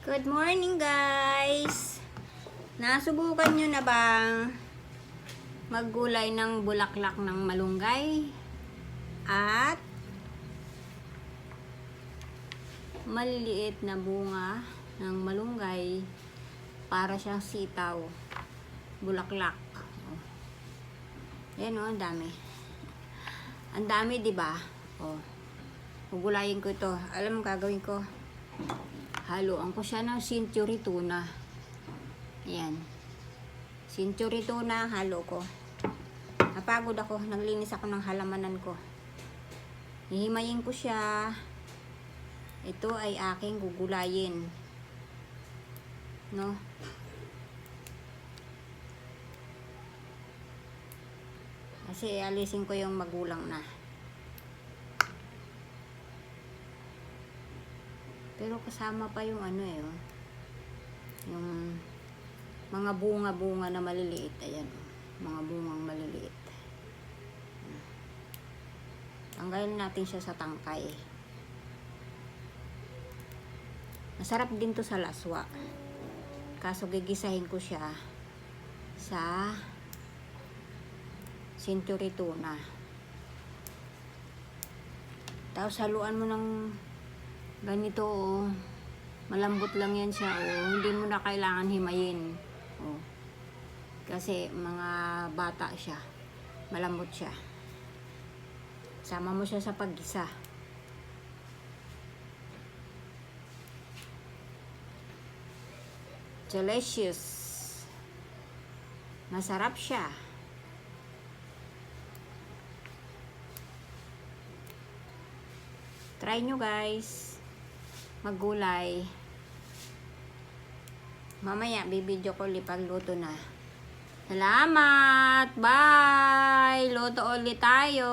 Good morning guys! Nasubukan nyo na bang maggulay ng bulaklak ng malunggay at maliliit na bunga ng malunggay para siyang sitaw bulaklak oh. yan o, ang dami ang dami ba oh. gugulayin ko ito alam mo gagawin ko haluan ko siya ng century tuna. Ayan. Century tuna halo ko. Napagod ako. Naglinis ako ng halamanan ko. Hihimayin ko siya. Ito ay aking gugulayin. No? Kasi alisin ko yung magulang na. Pero kasama pa yung ano eh, oh. yung mga bunga-bunga na maliliit. Ayan, oh. mga bungang maliliit. Tanggalin natin siya sa tangkay. Masarap din to sa laswa. Kaso gigisahin ko siya sa century tuna. Tapos haluan mo ng ganito oh. Malambot lang yan siya oh. Hindi mo na kailangan himayin. Oh. Kasi mga bata siya. Malambot siya. Sama mo siya sa paggisa. Delicious. Masarap siya. Try nyo guys. Maggulay. Mamaya, bibidyo ko lipag luto na. Salamat! Bye! Luto ulit tayo.